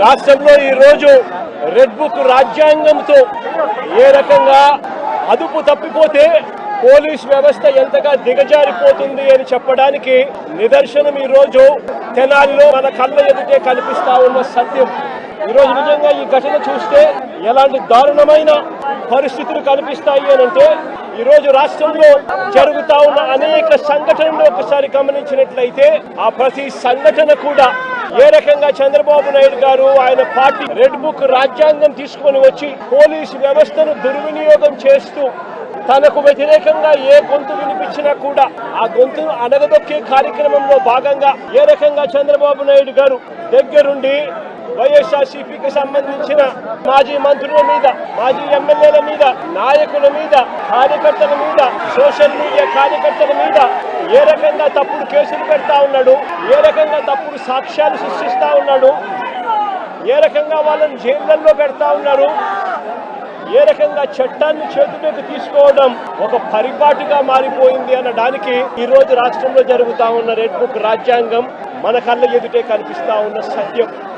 రాష్ట్రంలో ఈ రోజు రెడ్ బుక్ రాజ్యాంగంతో ఏ రకంగా అదుపు తప్పిపోతే పోలీస్ వ్యవస్థ ఎంతగా దిగజారిపోతుంది అని చెప్పడానికి నిదర్శనం ఈ రోజు తెనాలిలో మన కళ్ళ ఎదుటే కనిపిస్తా ఉన్న సత్యం. ఈ రోజు నిజంగా ఈ ఘటన చూస్తే ఎలాంటి దారుణమైన పరిస్థితులు కనిపిస్తాయి అని అంటే ఈ రోజు రాష్ట్రంలో జరుగుతా ఉన్న అనేక సంఘటనలు ఒకసారి గమనించినట్లయితే ఆ ప్రతి సంఘటన కూడా ఏ రకంగా చంద్రబాబు నాయుడు గారు ఆయన పార్టీ రెడ్ బుక్ రాజ్యాంగం తీసుకొని వచ్చి పోలీసు వ్యవస్థను దుర్వినియోగం చేస్తూ తనకు వ్యతిరేకంగా ఏ గొంతు వినిపించినా కూడా ఆ గొంతును అణగదొక్కే కార్యక్రమంలో భాగంగా ఏ రకంగా చంద్రబాబు నాయుడు గారు దగ్గరుండి వైఎస్ఆర్సీపీకి సంబంధించిన మాజీ మంత్రుల మీద మాజీ ఎమ్మెల్యేల మీద నాయకుల మీద కార్యకర్తల మీద సోషల్ మీడియా కార్యకర్తల మీద ఏ రకంగా తప్పుడు కేసులు పెడతా ఉన్నాడు ఏ రకంగా తప్పుడు సాక్ష్యాలు సృష్టిస్తా ఉన్నాడు ఏ రకంగా వాళ్ళని జైళ్ళల్లో పెడతా ఉన్నారు ఏ రకంగా చట్టాన్ని చేతిలోకి తీసుకోవడం ఒక పరిపాటిగా మారిపోయింది అనడానికి ఈ రోజు రాష్ట్రంలో జరుగుతా ఉన్న రెడ్ బుక్ రాజ్యాంగం మన కళ్ళ ఎదుటే కనిపిస్తా ఉన్న సత్యం.